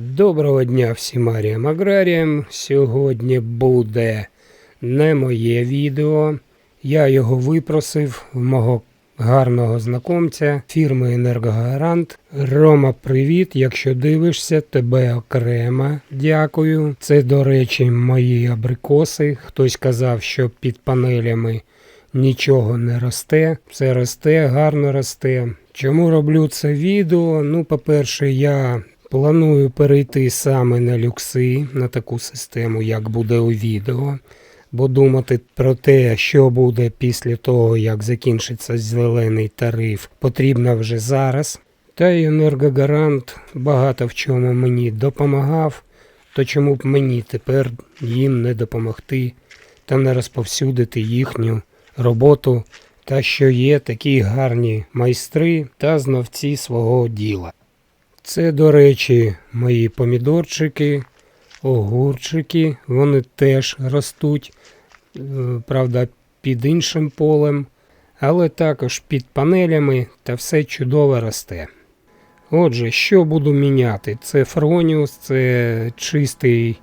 Доброго дня всім аріям аграріям. Сьогодні буде не моє відео. Я його випросив в мого гарного знакомця фірми Енергогарант. Рома, привіт! Якщо дивишся, тебе окремо дякую. Це, до речі, мої абрикоси. Хтось казав, що під панелями нічого не росте. Все росте, гарно росте. Чому роблю це відео? Ну, по-перше, я планую перейти саме на люкси, на таку систему, як буде у відео. Бо думати про те, що буде після того, як закінчиться зелений тариф, потрібно вже зараз. Та й енергогарант багато в чому мені допомагав, то чому б мені тепер їм не допомогти та не розповсюдити їхню роботу, та що є такі гарні майстри та знавці свого діла. Це, до речі, мої помідорчики, огурчики, вони теж ростуть, е, правда, під іншим полем, але також під панелями та все чудово росте. Отже, що буду міняти? Це Фроніус, це чистий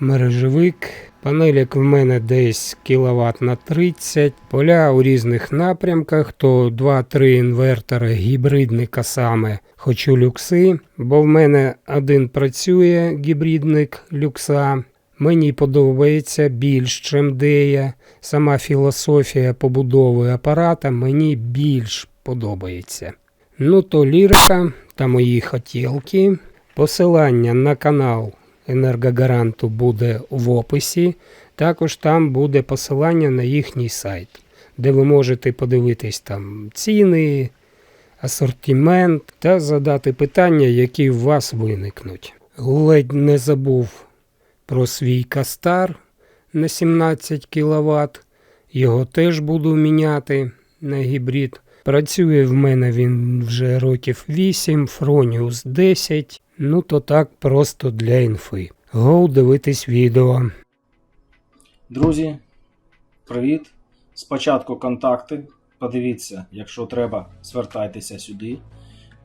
мережевик. Панелік в мене десь кіловат на 30. Поля у різних напрямках, то 2-3 інвертори гібридника саме хочу люкси, бо в мене один працює гібридник люкса. Мені подобається більш, чим дея. Сама філософія побудови апарата мені більш подобається. Ну то лірика та мої хотілки. Посилання на канал енергогаранту буде в описі. Також там буде посилання на їхній сайт, де ви можете подивитись там ціни, асортимент та задати питання, які у вас виникнуть. Ледь не забув про свій кастар на 17 кВт. Його теж буду міняти на гібрид. Працює в мене він вже років 8, Фроніус 10. Ну то так просто для інфи. Гоу дивитись відео. Друзі, привіт! Спочатку контакти. Подивіться, якщо треба, звертайтеся сюди.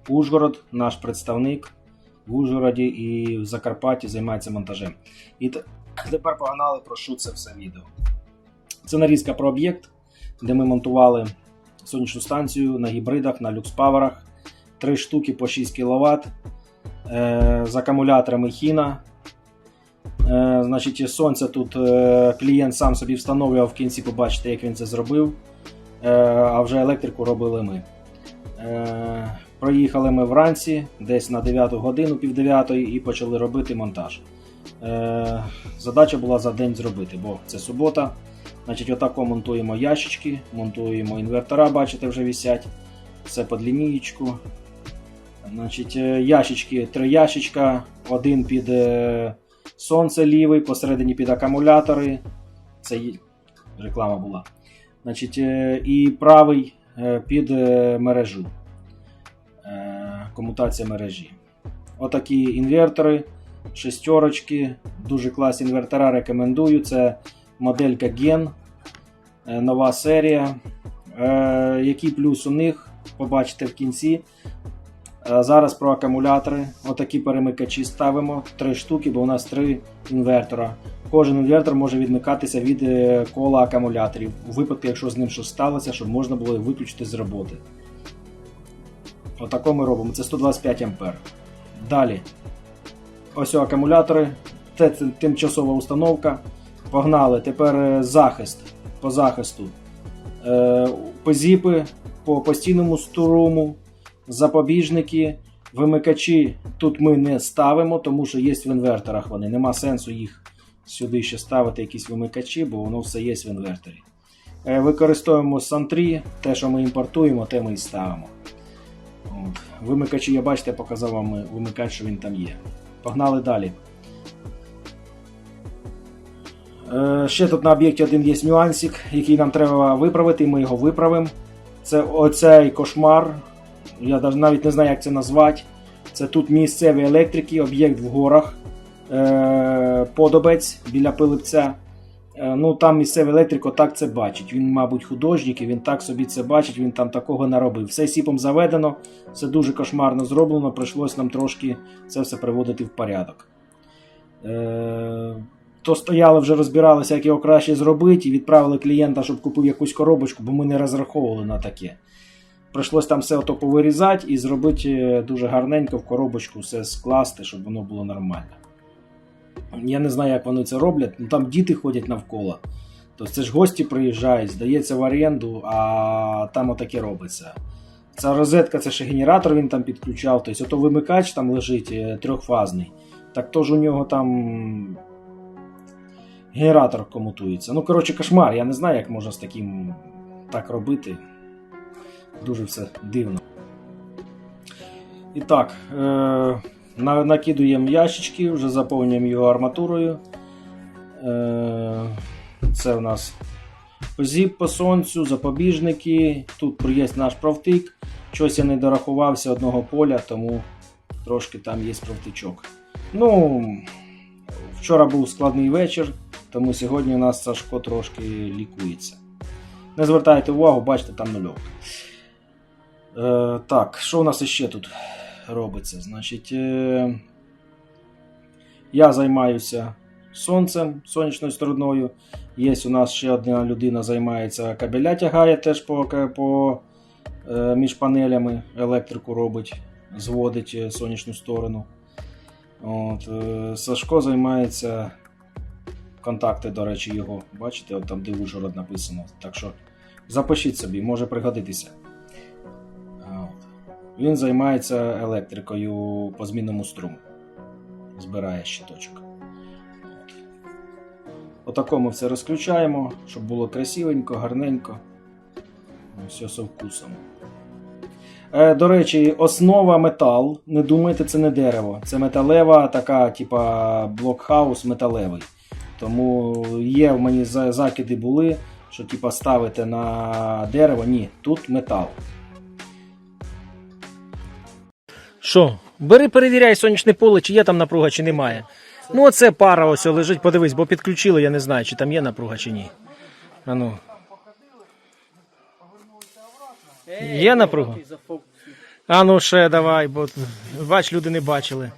Ужгород, наш представник в Ужгороді і в Закарпатті займається монтажем. І тепер погнали що це все відео. Це нарізка про об'єкт, де ми монтували сонячну станцію на гібридах, на люкспаверах. Три штуки по 6 кВт з акумуляторами Хіна. Е, значить, сонце тут е, клієнт сам собі встановлював в кінці, побачите, як він це зробив. Е, а вже електрику робили ми. Е, проїхали ми вранці, десь на 9 годину, пів 9 і почали робити монтаж. Е, задача була за день зробити, бо це субота. Значить, отако монтуємо ящички, монтуємо інвертора, бачите, вже висять. Все під лінієчку. Значить, е, ящички, три ящичка, один під е, сонце лівий, посередині під акумулятори. Це реклама була. Значить, е, і правий під мережу. Комутація мережі. Отакі інвертори, шестерочки, дуже класні інвертора рекомендую. Це моделька Gen, нова серія. Який плюс у них, побачите в кінці. Е, Зараз про акумулятори. Отакі перемикачі ставимо. Три штуки, бо у нас три інвертора. Кожен інвертор може відмикатися від е, кола акумуляторів. У випадку, якщо з ним щось сталося, щоб можна було виключити з роботи. Отако ми робимо. Це 125 А. Далі. Ось акумулятори. Це тимчасова установка. Погнали. Тепер е, захист. По захисту. Позіпи по постійному струму запобіжники, вимикачі тут ми не ставимо, тому що є в інверторах вони. Нема сенсу їх сюди ще ставити, якісь вимикачі, бо воно все є в інверторі. Е, Використовуємо Сантрі, те, що ми імпортуємо, те ми і ставимо. Вимикачі, я бачите, показав вам е, вимикач, що він там є. Погнали далі. Е, Ще тут на об'єкті один є нюансик, який нам треба виправити, і ми його виправимо. Це оцей кошмар. Я навіть не знаю, як це назвати. Це тут місцеві електрики, об'єкт в горах, е, подобець біля Пилипця. Е, Ну, там місцевий електрик отак це бачить. Він, мабуть, художник, і він так собі це бачить, він там такого наробив. Все сіпом заведено, все дуже кошмарно зроблено. Прийшлось нам трошки це все приводити в порядок. Е, то стояли, вже розбиралися, як його краще зробити, і відправили клієнта, щоб купив якусь коробочку, бо ми не розраховували на таке. Прийшлось там все ото повирізати і зробити е, дуже гарненько в коробочку все скласти, щоб воно було нормально. Я не знаю, як вони це роблять. Ну там діти ходять навколо. Тобто це ж гості приїжджають, здається в оренду, а там отаке робиться. Ця розетка це ще генератор він там підключав. Тобто ото вимикач там лежить е, трьохфазний. Так то ж у нього там генератор комутується. Ну, коротше, кошмар. Я не знаю, як можна з таким так робити. Дуже все дивно. І так, е- накидуємо ящички, вже заповнюємо його арматурою. Е- це у нас зіп по сонцю, запобіжники. Тут є наш провтик. Щось я не дорахувався одного поля, тому трошки там є провтичок. Ну, вчора був складний вечір, тому сьогодні у нас Сашко трошки лікується. Не звертайте увагу, бачите, там нульовка. Е, так, що у нас іще тут робиться? Значить, е, я займаюся сонцем, сонячною стороною. Є у нас ще одна людина займається кабеля тягає теж по, по е, між панелями, електрику робить, зводить е, сонячну сторону. От, е, Сашко займається контакти, до речі, його. Бачите, от там де Ужгород написано. Так що запишіть собі, може пригодитися. Він займається електрикою по змінному струму. Збирає щиточок. От. Отако ми все розключаємо, щоб було красивенько, гарненько. Все со вкусом. Е, до речі, основа метал. Не думайте, це не дерево. Це металева, така, типа блокхаус металевий. Тому є в мені закиди були, що типа ставите на дерево. Ні, тут метал. Що? Бери, перевіряй сонячне поле, чи є там напруга, чи немає. Ну, оце пара ось лежить, подивись, бо підключили, я не знаю, чи там є напруга, чи ні. А ну. Є напруга? А ну ще давай, бо бач, люди не бачили.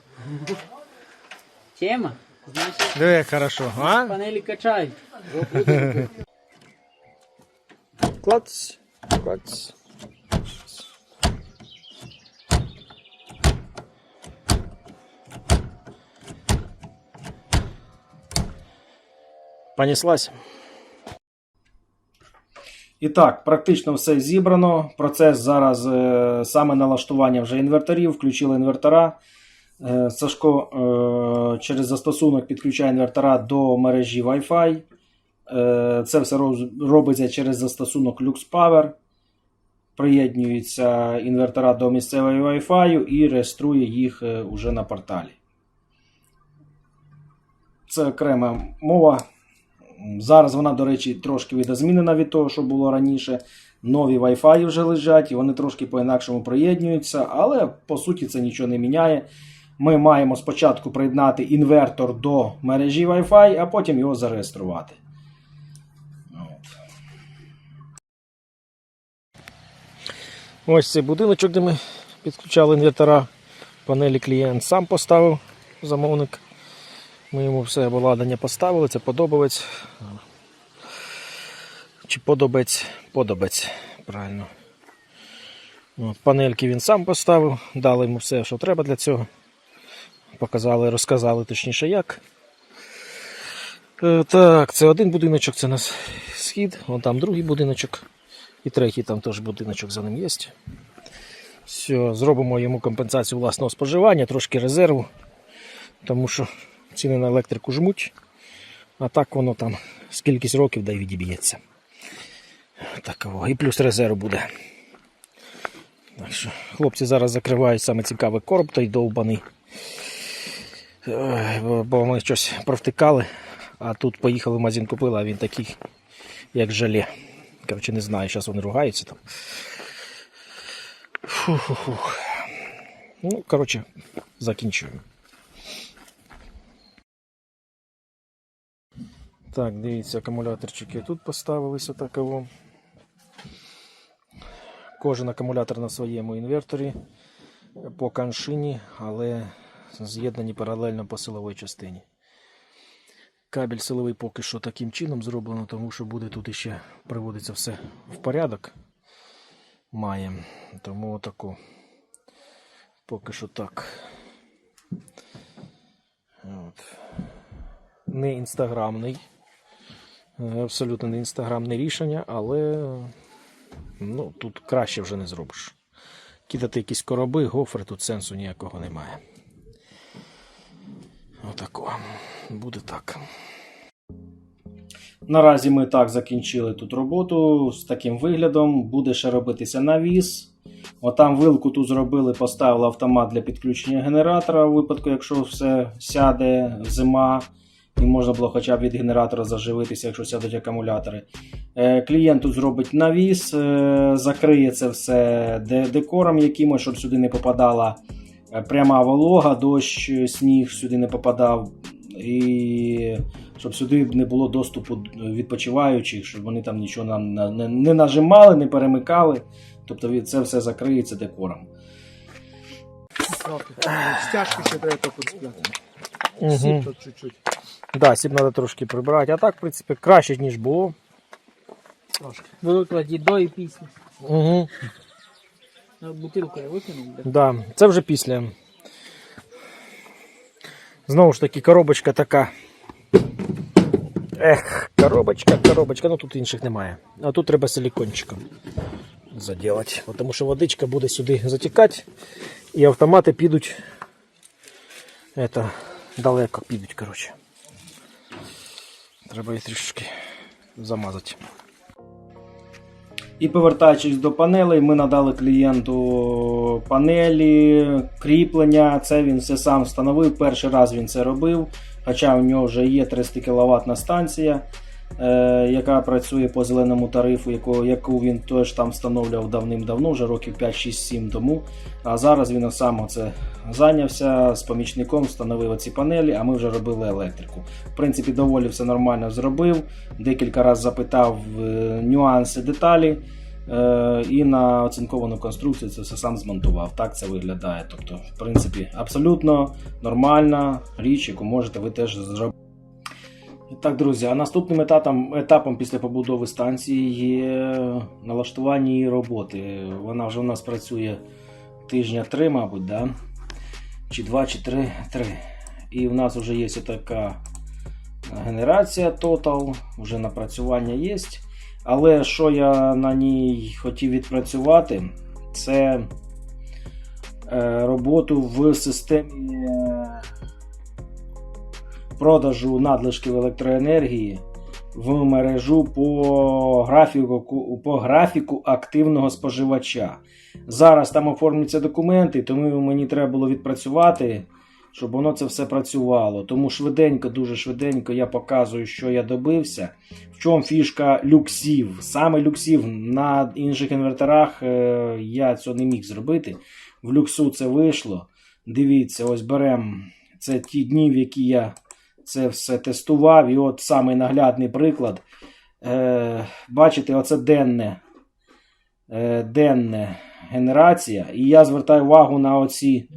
Тема, значит, Диви, як хорошо, а? панели качай. Клац, клац. Понеслась. І так, практично все зібрано. Процес зараз е, саме налаштування вже інверторів, включили інвертора. Е, Сашко е, через застосунок підключає інвертора до мережі Wi-Fi. Це все робиться через застосунок LuxPower. Приєднюються інвертора до місцевої Wi-Fi і реєструє їх уже на порталі. Це окрема мова. Зараз вона, до речі, трошки видозмінена від того, що було раніше. Нові Wi-Fi вже лежать, і вони трошки по-інакшому приєднуються, але по суті це нічого не міняє. Ми маємо спочатку приєднати інвертор до мережі Wi-Fi, а потім його зареєструвати. Ось цей будиночок, де ми підключали інвертора. Панелі клієнт сам поставив замовник. Ми йому все обладнання поставили, це подобається. Чи подобець? Подобець, правильно. От, панельки він сам поставив, дали йому все, що треба для цього. Показали, розказали точніше як. Е, Так, це один будиночок, це у нас схід, вон там другий будиночок. І третій там теж будиночок за ним є. Все, зробимо йому компенсацію власного споживання, трошки резерву, тому що ціни на електрику жмуть, а так воно там з кількість років да й відіб'ється. Такого. І плюс резерв буде. Так що, хлопці зараз закривають саме цікавий короб той довбаний. Бо- ми щось провтикали, а тут поїхали в магазин купили, а він такий, як желе. Коротше, не знаю, зараз вони ругаються там. Фух-фух-фух. Ну, коротше, закінчуємо. Так, дивіться, акумуляторчики тут поставилися таково. Кожен акумулятор на своєму інверторі по каншині, але з'єднані паралельно по силовій частині. Кабель силовий поки що таким чином зроблено, тому що буде тут іще приводиться все в порядок. Має. Тому отаку. Поки що так. От. Не інстаграмний. Е, Абсолютно не інстаграмне рішення, але ну, тут краще вже не зробиш. Кидати якісь короби, гофри, тут сенсу ніякого немає. Отако. Буде так. Наразі ми так закінчили тут роботу з таким виглядом. Буде ще робитися навіс. Отам вилку тут зробили, поставили автомат для підключення генератора у випадку, якщо все сяде зима, і можна було хоча б від генератора заживитися, якщо сядуть акумулятори. Е, Клієнт тут зробить навіс, е, закриє це все декором якимось, щоб сюди не попадала е, пряма волога, дощ, сніг сюди не попадав. І щоб сюди не було доступу відпочиваючих, щоб вони там нічого нам не, не нажимали, не перемикали. Тобто це все закриється декором. Стяжки ще треба тут спрятати. Угу. Сіп тут чуть-чуть. Да, сіп треба трошки прибрати. А так, в принципі, краще, ніж було. Викладі до і після. Угу. Бутилку я викинув. Да, це вже після. Знову ж таки, коробочка така. Ех, коробочка, коробочка, ну тут інших немає. А тут треба силікончиком заділати. Тому що водичка буде сюди затікати, і автомати підуть. Это, далеко підуть, коротше. Треба їх трішки замазати. І повертаючись до панелей, ми надали клієнту панелі, кріплення. Це він все сам встановив. Перший раз він це робив. Хоча у нього вже є 300 кВт станція, яка працює по зеленому тарифу, яку, він теж там встановлював давним-давно, вже років 5-6-7 тому. А зараз він сам це зайнявся з помічником, встановив ці панелі, а ми вже робили електрику. В принципі, доволі все нормально зробив. Декілька разів запитав е, нюанси, деталі. Е, і на оцинковану конструкцію це все сам змонтував. Так це виглядає. Тобто, в принципі, абсолютно нормальна річ, яку можете ви теж зробити. І Так, друзі, а наступним етапом, етапом після побудови станції є налаштування її роботи. Вона вже у нас працює тижня три, мабуть, да? чи два, чи три. три. І в нас вже є така генерація Total, вже напрацювання є. Але що я на ній хотів відпрацювати, це е, роботу в системі е, продажу надлишків електроенергії в мережу по графіку, по графіку активного споживача. Зараз там оформляться документи, тому мені треба було відпрацювати, щоб воно це все працювало. Тому швиденько, дуже швиденько я показую, що я добився. В чому фішка люксів? Саме люксів на інших інверторах е, я цього не міг зробити. В люксу це вийшло. Дивіться, ось беремо це ті дні, в які я це все тестував. І от самий наглядний приклад. Е, бачите, оце денне, е, денне генерація. І я звертаю увагу на оці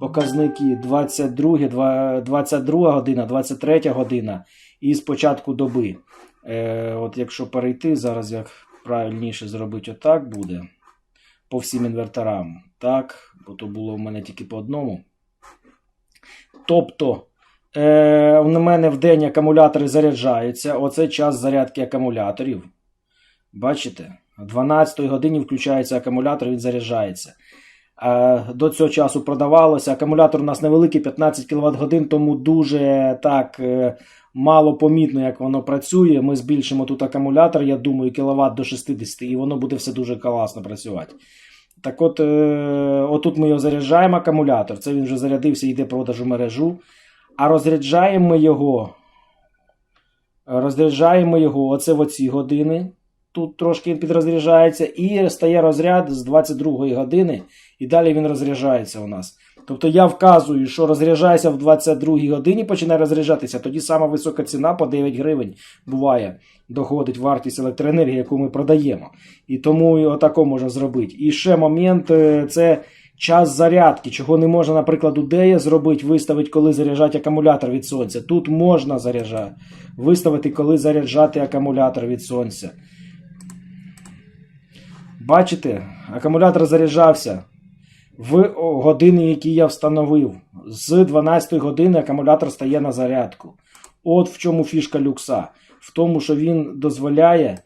показники 22 22 година, 23 година і з початку доби. Е, от якщо перейти, зараз як правильніше зробити отак буде по всім інверторам. Так, бо то було в мене тільки по одному. Тобто, е, у мене в день акумулятори заряджаються. Оце час зарядки акумуляторів. Бачите? О 12 годині включається акумулятор, він заряджається. Е, До цього часу продавалося. Акумулятор у нас невеликий, 15 кВт годин, тому дуже так е, мало помітно, як воно працює. Ми збільшимо тут акумулятор, я думаю, кВт до 60, і воно буде все дуже класно працювати. Так от, е, отут ми його заряджаємо акумулятор. Це він вже зарядився, йде продаж у мережу. А розряджаємо його. Розряджаємо його оце в оці години. Тут трошки він підрозряджається, і стає розряд з 22 години, і далі він розряджається у нас. Тобто я вказую, що розряджайся в 22 годині, починає розряджатися, тоді сама висока ціна по 9 гривень буває, доходить вартість електроенергії, яку ми продаємо. І тому і отако можна зробити. І ще момент е, це час зарядки, чого не можна, наприклад, у Дея зробити, виставити, коли заряджати акумулятор від сонця. Тут можна заряджати, виставити, коли заряджати акумулятор від сонця. Бачите, акумулятор заряджався в години, які я встановив. З 12 години акумулятор стає на зарядку. От в чому фішка люкса. В тому, що він дозволяє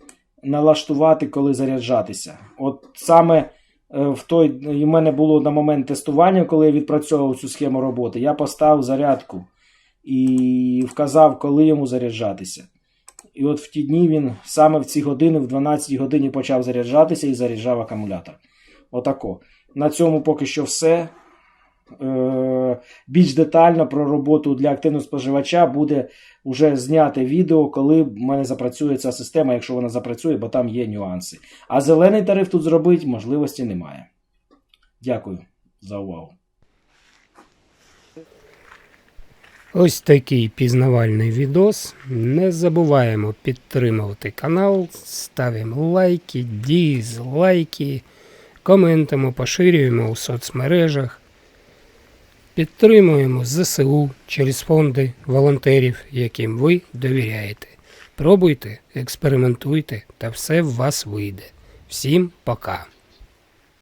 налаштувати, коли заряджатися. От саме в той, і в мене було на момент тестування, коли я відпрацьовував цю схему роботи, я поставив зарядку і вказав, коли йому заряджатися. І от в ті дні він саме в ці години, в 12 годині почав заряджатися і заряджав акумулятор. Отако. На цьому поки що все. Е, Більш детально про роботу для активного споживача буде вже зняте відео, коли в мене запрацює ця система, якщо вона запрацює, бо там є нюанси. А зелений тариф тут зробити можливості немає. Дякую за увагу. Ось такий пізнавальний відос. Не забуваємо підтримувати канал, ставимо лайки, дізлайки, коментимо, поширюємо у соцмережах. Підтримуємо ЗСУ через фонди волонтерів, яким ви довіряєте. Пробуйте, експериментуйте, та все в вас вийде. Всім пока!